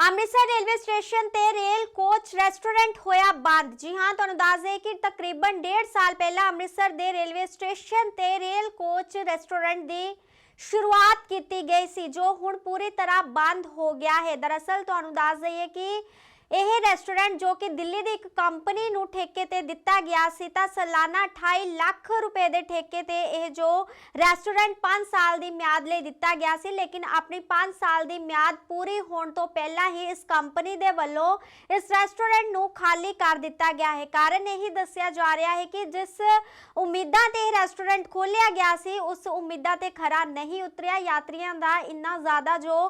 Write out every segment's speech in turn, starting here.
Amritsar railway station ਤੇ rail coach restaurant ਹੋਇਆ ਬੰਦ। ਜੀ ਹਾਂ, ਤੁਹਾਨੂੰ ਦੱਸ ਦੇ ਕਿ ਤਕਰੀਬਨ 1.5 ਸਾਲ ਪਹਿਲਾਂ ਅੰਮ੍ਰਿਤਸਰ ਦੇ ਰੇਲਵੇ ਸਟੇਸ਼ਨ ਤੇ ਰੇਲ ਕੋਚ ਰੈਸਟੋਰੈਂਟ ਦੀ ਸ਼ੁਰੂਆਤ ਕੀਤੀ ਗਈ ਸੀ, ਜੋ ਹੁਣ ਪੂਰੀ ਤਰ੍ਹਾਂ ਬੰਦ ਹੋ ਗਿਆ ਹੈ। ਦਰਅਸਲ, ਤੁਹਾਨੂੰ ਦੱਸ ਦਈਏ ਕਿ ਇਹ ਰੈਸਟੋਰੈਂਟ ਜੋ ਕਿ ਦਿੱਲੀ ਦੀ ਇੱਕ ਕੰਪਨੀ ਨੂੰ ਠੇਕੇ ਤੇ ਦਿੱਤਾ ਗਿਆ ਸੀ, ਤਾਂ ਸਾਲਾਨਾ 28 ਲੱਖ ਰੁਪਏ ਦੇ ਠੇਕੇ ਤੇ ਇਹ ਜੋ ਰੈਸਟੋਰੈਂਟ 5 ਸਾਲ ਦੀ ਮਿਆਦ ਲਈ ਦਿੱਤਾ ਗਿਆ ਸੀ, ਲੇਕਿਨ ਆਪਣੀ 5 ਸਾਲ ਦੀ ਮਿਆਦ ਪੂਰੀ ਹੋਣ ਤੋਂ ਪਹਿਲਾਂ ਹੀ ਇਸ ਕੰਪਨੀ ਦੇ ਵੱਲੋਂ ਇਸ ਰੈਸਟੋਰੈਂਟ ਨੂੰ ਖਾਲੀ ਕਰ ਦਿੱਤਾ ਗਿਆ ਹੈ। ਕਾਰਨ ਇਹੀ ਦੱਸਿਆ ਜਾ ਰਿਹਾ ਹੈ ਕਿ ਜਿਸ ਉਮੀਦਾਂ ਤੇ ਇਹ ਰੈਸਟੋਰੈਂਟ ਖੋਲ੍ਹਿਆ ਗਿਆ ਸੀ, ਉਸ ਉਮੀਦਾਂ ਤੇ ਖਰਾ ਨਹੀਂ ਉਤਰਿਆ। ਯਾਤਰੀਆਂ ਦਾ ਇੰਨਾ ਜ਼ਿਆਦਾ ਜੋ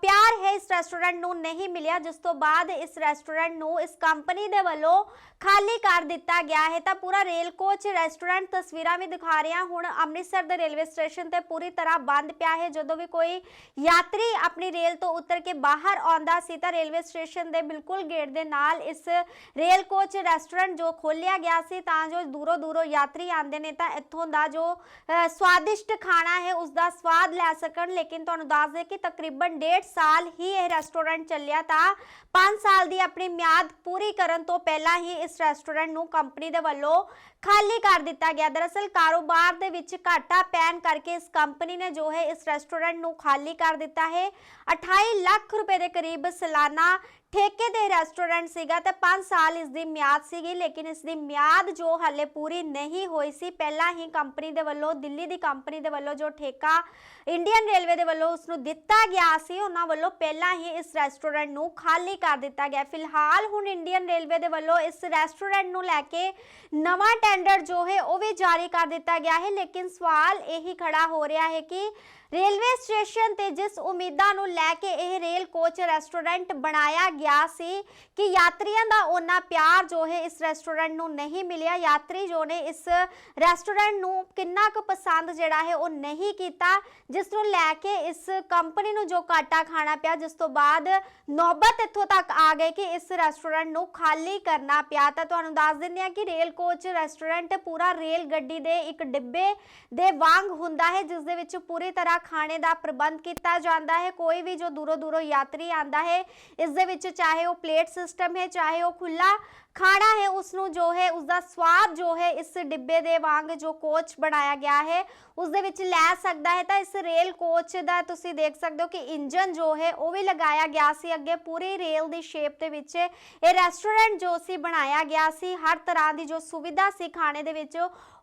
ਪਿਆਰ ਹੈ ਇਸ ਰੈਸਟੋਰੈਂਟ ਨੂੰ ਨਹੀਂ ਮਿਲਿਆ, ਜਿਸ ਤੋਂ ਬਾਅਦ ਇਸ ਰੈਸਟੋਰੈਂਟ ਨੂੰ ਇਸ ਕੰਪਨੀ ਦੇ ਵੱਲੋਂ ਖਾਲੀ ਕਰ ਦਿੱਤਾ ਗਿਆ ਹੈ। ਤਾਂ ਪੂਰਾ ਰੇਲ ਕੋਚ ਰੈਸਟੋਰੈਂਟ ਤਸਵੀਰਾਂ ਵੀ ਦਿਖਾ ਰਹੇ। ਹੁਣ ਅੰਮ੍ਰਿਤਸਰ ਦੇ ਰੇਲਵੇ ਸਟੇਸ਼ਨ ਤੇ ਪੂਰੀ ਤਰ੍ਹਾਂ ਬੰਦ ਪਿਆ ਹੈ। ਜਦੋਂ ਵੀ ਕੋਈ ਯਾਤਰੀ ਆਪਣੀ ਰੇਲ ਤੋਂ ਉਤਰ ਕੇ ਬਾਹਰ ਆਉਂਦਾ ਸੀ ਤਾਂ ਰੇਲਵੇ ਸਟੇਸ਼ਨ ਦੇ ਬਿਲਕੁਲ ਗੇਟ ਦੇ ਨਾਲ ਇਸ ਰੇਲ ਕੋਚ ਰੈਸਟੋਰੈਂਟ ਜੋ ਖੋਲ੍ਹਿਆ ਗਿਆ ਸੀ ਤਾਂ ਜੋ ਦੂਰੋਂ ਦੂਰੋਂ ਯਾਤਰੀ ਆਉਂਦੇ ਨੇ ਤਾਂ ਇੱਥੋਂ ਦਾ ਜੋ ਅ, ਸਵਾਦਿਸ਼ਟ ਖਾਣਾ ਹੈ ਉਸ ਦਾ ਸਵਾਦ ਲੈ ਸਕਣ। ਲੇਕਿਨ ਤੁਹਾਨੂੰ ਦੱਸ ਦੇ ਕਿ ਤਕਰੀਬਨ 1.5 ਸਾਲ ਹੀ ਇਹ ਰੈਸਟੋਰੈਂਟ ਚੱਲਿਆ ਤਾਂ 5 ਸਾਲ ਦੀ ਆਪਣੀ ਮਿਆਦ ਪੂਰੀ ਕਰਨ ਤੋਂ ਪਹਿਲਾਂ ਹੀ ਇਸ ਰੈਸਟੋਰੈਂਟ ਨੂੰ ਕੰਪਨੀ ਦੇ ਵੱਲੋਂ ਖਾਲੀ ਕਰ ਦਿੱਤਾ ਗਿਆ। ਦਰਅਸਲ ਕਾਰੋਬਾਰ ਦੇ ਵਿੱਚ ਘਾਟਾ ਪੈਣ ਕਰਕੇ ਇਸ ਕੰਪਨੀ ਨੇ ਜੋ ਹੈ ਇਸ ਰੈਸਟੋਰੈਂਟ ਨੂੰ ਖਾਲੀ ਕਰ ਦਿੱਤਾ ਹੈ। 28 ਲੱਖ ਰੁਪਏ ਦੇ ਕਰੀਬ ਸਾਲਾਨਾ ਠੇਕੇ ਦੇ ਰੈਸਟੋਰੈਂਟ ਸੀਗਾ ਤੇ 5 ਸਾਲ ਇਸ ਦੀ ਮਿਆਦ ਸੀਗੀ, ਲੇਕਿਨ ਇਸ ਦੀ ਮਿਆਦ ਜੋ ਹਾਲੇ ਪੂਰੀ ਨਹੀਂ ਹੋਈ ਸੀ। ਪਹਿਲਾਂ ਹੀ ਕੰਪਨੀ ਦੇ ਵੱਲੋਂ, ਦਿੱਲੀ ਦੀ ਕੰਪਨੀ ਦੇ ਵੱਲੋਂ ਜੋ ਠੇਕਾ ਇੰਡੀਅਨ ਰੇਲਵੇ ਦੇ ਵੱਲੋਂ ਉਸ ਨੂੰ ਦਿੱਤਾ ਗਿਆ ਸੀ, ਉਹਨਾਂ ਵੱਲੋਂ ਪਹਿਲਾਂ ਹੀ ਇਸ ਰੈਸਟੋਰੈਂਟ ਨੂੰ ਖਾਲੀ ਕਰ ਦਿੱਤਾ ਗਿਆ। ਫਿਲਹਾਲ ਹੁਣ ਇੰਡੀਅਨ ਰੇਲਵੇ ਦੇ ਵੱਲੋਂ ਇਸ ਰੈਸਟੋਰੈਂਟ ਨੂੰ ਲੈ ਕੇ ਨਵਾਂ ਟੈਂਡਰ ਜੋ ਹੈ, ਉਹ ਵੀ ਜਾਰੀ ਕਰ ਦਿੱਤਾ ਗਿਆ ਹੈ। ਲੇਕਿਨ ਸਵਾਲ ਇਹੀ ਖੜਾ ਹੋ ਰਿਹਾ ਹੈ ਕਿ ਰੇਲਵੇ ਸਟੇਸ਼ਨ ਤੇ ਜਿਸ ਉਮੀਦਾਂ ਨੂੰ ਲੈ ਕੇ ਇਹ ਰੇਲ ਕੋਚ ਰੈਸਟੋਰੈਂਟ ਬਣਾਇਆ ਗਿਆ ਸੀ ਕਿ ਯਾਤਰੀਆਂ ਦਾ ਉਹਨਾਂ ਪਿਆਰ ਜੋ ਹੈ, ਇਸ ਰੈਸਟੋਰੈਂਟ ਨੂੰ ਨਹੀਂ ਮਿਲਿਆ। ਯਾਤਰੀ ਜੋ ਨੇ ਇਸ ਰੈਸਟੋਰੈਂਟ ਨੂੰ ਕਿੰਨਾ ਕੁ ਪਸੰਦ ਜਿਹੜਾ ਹੈ, ਉਹ ਨਹੀਂ ਕੀਤਾ, ਜਿਸ ਨੂੰ ਲੈ ਕੇ ਇਸ ਕੰਪਨੀ ਨੂੰ ਜੋ ਘਾਟਾ ਖਾਣਾ ਪਿਆ, ਜਿਸ ਤੋਂ ਬਾਅਦ ਨੌਬਤ ਇੱਥੋਂ ਤੱਕ ਆ ਗਈ ਕਿ ਇਸ ਰੈਸਟੋਰੈਂਟ ਨੂੰ ਖਾਲੀ ਕਰਨਾ ਪਿਆ। ਤਾਂ ਤੁਹਾਨੂੰ ਦੱਸ ਦਿੰਦੇ ਹਾਂ ਕਿ ਰੇਲ ਕੋਚ ਰੈਸਟੋਰੈਂਟ ਪੂਰਾ ਰੇਲ ਗੱਡੀ ਦੇ ਇੱਕ ਡਿੱਬੇ ਦੇ ਵਾਂਗ ਹੁੰਦਾ ਹੈ, ਜਿਸ ਦੇ ਵਿੱਚ ਪੂਰੀ ਤਰ੍ਹਾਂ ਖਾਣੇ ਦਾ ਪ੍ਰਬੰਧ ਕੀਤਾ ਜਾਂਦਾ ਹੈ। ਕੋਈ ਵੀ ਜੋ ਦੂਰੋਂ ਦੂਰੋਂ ਯਾਤਰੀ ਆਂਦਾ ਹੈ, ਇਸ ਦੇ ਵਿੱਚ ਚਾਹੇ ਉਹ ਪਲੇਟ ਸਿਸਟਮ ਹੈ, ਚਾਹੇ ਉਹ ਖੁੱਲਾ ਖਾਣਾ ਹੈ, ਉਸ ਨੂੰ ਜੋ ਹੈ, ਉਸ ਦਾ ਸਵਾਦ ਜੋ ਹੈ, ਇਸ ਡਿੱਬੇ ਦੇ ਵਾਂਗ ਜੋ ਕੋਚ ਬਣਾਇਆ ਗਿਆ ਹੈ, ਉਸ ਦੇ ਵਿੱਚ ਲੈ ਸਕਦਾ ਹੈ। ਤਾਂ ਇਸ ਰੇਲ ਕੋਚ ਦਾ ਤੁਸੀਂ ਦੇਖ ਸਕਦੇ ਹੋ ਕਿ ਇੰਜਨ ਜੋ ਹੈ, ਉਹ ਵੀ ਲਗਾਇਆ ਗਿਆ ਸੀ। ਅੱਗੇ ਪੂਰੀ ਰੇਲ ਦੀ ਸ਼ੇਪ ਦੇ ਵਿੱਚ ਇਹ ਰੈਸਟੋਰੈਂਟ ਜੋ ਸੀ ਬਣਾਇਆ ਗਿਆ ਸੀ, ਹਰ ਤਰ੍ਹਾਂ ਦੀ ਜੋ ਸੁਵਿਧਾ ਸੀ ਖਾਣੇ ਦੇ ਵਿੱਚ,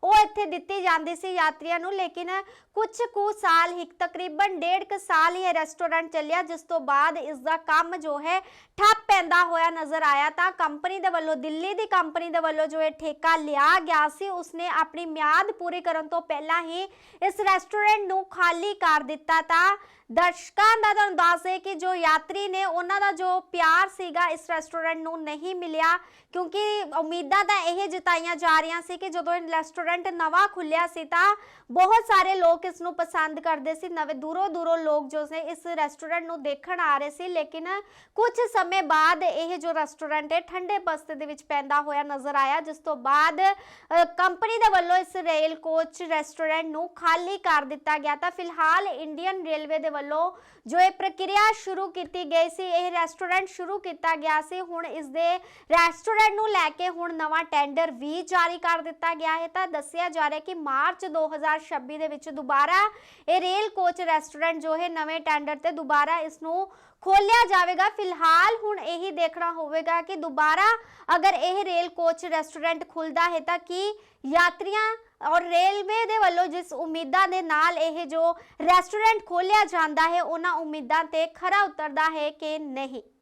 ਉਹ ਇੱਥੇ ਦਿੱਤੀ ਜਾਂਦੀ ਸੀ ਯਾਤਰੀਆਂ ਨੂੰ, ਲੇਕਿਨ ਕੁਝ ਕੁ ਸਾਲ ਹੀ, ਤਕਰੀਬਨ ਡੇਢ ਕੁ ਸਾਲ ਹੀ ਇਹ ਰੈਸਟੋਰੈਂਟ ਚੱਲਿਆ, ਜਿਸ ਤੋਂ ਬਾਅਦ ਇਸ ਦਾ ਕੰਮ ਜੋ ਹੈ ਠੱਪ ਪੈਂਦਾ ਹੋਇਆ ਨਜ਼ਰ ਆਇਆ। ਤਾਂ ਕੰਪਨੀ ਦੇ ਵੱਲੋਂ, ਦਿੱਲੀ ਦੀ ਕੰਪਨੀ ਦੇ ਵੱਲੋਂ ਜੋ ਇਹ ਠੇਕਾ ਲਿਆ ਗਿਆ ਸੀ, ਉਸਨੇ ਆਪਣੀ ਮਿਆਦ ਪੂਰੀ ਕਰਨ ਤੋਂ ਪਹਿਲਾਂ ਹੀ ਇਸ ਰੈਸਟੋਰੈਂਟ ਨੂੰ ਖਾਲੀ ਕਰ ਦਿੱਤਾ। ਤਾਂ ਦਰਸ਼ਕਾਂ ਦਾ ਤੁਹਾਨੂੰ ਦੱਸ ਦੇ ਕਿ ਜੋ ਯਾਤਰੀ ਨੇ ਉਹਨਾਂ ਦਾ ਜੋ ਪਿਆਰ ਸੀਗਾ ਇਸ ਰੈਸਟੋਰੈਂਟ ਨੂੰ ਨਹੀਂ ਮਿਲਿਆ। ਕਿਉਂਕਿ ਉਮੀਦਾਂ ਤਾਂ ਇਹ ਜਤਾਈਆਂ ਜਾ ਰਹੀਆਂ ਸੀ ਕਿ ਜਦੋਂ ਇਹ ਰੈਸਟੋਰੈਂਟ ਨਵਾਂ ਖੁੱਲਿਆ ਸੀ ਤਾਂ ਬਹੁਤ ਸਾਰੇ ਲੋਕ ਇਸ ਨੂੰ ਪਸੰਦ ਕਰਦੇ ਸੀ। ਨਵੇਂ ਦੂਰੋਂ ਦੂਰੋਂ ਲੋਕ ਜੋ ਨੇ ਇਸ ਰੈਸਟੋਰੈਂਟ ਨੂੰ ਦੇਖਣ ਆ ਰਹੇ ਸੀ। ਲੇਕਿਨ ਕੁਝ ਸਮੇਂ ਬਾਅਦ ਇਹ ਜੋ ਰੈਸਟੋਰੈਂਟ ਹੈ, ਠੰਡੇ ਬਸਤੇ ਦੇ ਵਿੱਚ ਪੈਂਦਾ ਹੋਇਆ ਨਜ਼ਰ ਆਇਆ, ਜਿਸ ਤੋਂ ਬਾਅਦ ਕੰਪਨੀ ਦੇ ਵੱਲੋਂ ਇਸ ਰੇਲ ਕੋਚ ਰੈਸਟੋਰੈਂਟ ਨੂੰ ਖਾਲੀ ਕਰ ਦਿੱਤਾ ਗਿਆ ਤਾਂ ਫਿਲਹਾਲ ਇੰਡੀਅਨ ਰੇਲਵੇ ਦੇ ਵੱਲੋਂ ਜੋ ਇਹ ਪ੍ਰਕਿਰਿਆ ਸ਼ੁਰੂ ਕੀਤੀ ਗਈ ਸੀ, ਇਹ ਰੈਸਟੋਰੈਂਟ ਸ਼ੁਰੂ ਕੀਤਾ ਗਿਆ ਸੀ। ਹੁਣ ਇਸ ਦੇ ਰੈਸਟੋਰੈਂਟ ਨੂੰ ਲੈ ਕੇ ਹੁਣ ਨਵਾਂ ਟੈਂਡਰ ਵੀ ਜਾਰੀ ਕਰ ਦਿੱਤਾ ਗਿਆ ਹੈ। ਤਾਂ ਦੱਸਿਆ ਜਾ ਰਿਹਾ ਕਿ ਮਾਰਚ 2026 ਦੇ ਵਿੱਚ ਦੁਬਾਰਾ ਇਹ ਰੇਲ ਕੋਚ ਰੈਸਟੋਰੈਂਟ ਜੋ ਹੈ ਨਵੇਂ ਟੈਂਡਰ ਤੇ ਦੁਬਾਰਾ ਇਸ ਨੂੰ ਖੋਲਿਆ ਜਾਵੇਗਾ। ਫਿਲਹਾਲ ਹੁਣ ਇਹੀ ਦੇਖਣਾ ਹੋਵੇਗਾ ਕਿ ਦੁਬਾਰਾ ਅਗਰ ਇਹ ਰੇਲ ਕੋਚ ਰੈਸਟੋਰੈਂਟ ਖੁੱਲਦਾ ਹੈ ਤਾਂ ਕੀ ਯਾਤਰੀਆਂ ਔਰ ਰੇਲਵੇ ਦੇ ਵੱਲੋਂ ਜਿਸ ਉਮੀਦਾਂ ਦੇ ਨਾਲ ਇਹ ਜੋ ਰੈਸਟੋਰੈਂਟ ਖੋਲਿਆ ਜਾਂਦਾ ਹੈ, ਉਹਨਾਂ ਉਮੀਦਾਂ ਤੇ ਖਰਾ ਉਤਰਦਾ ਹੈ ਕਿ ਨਹੀਂ।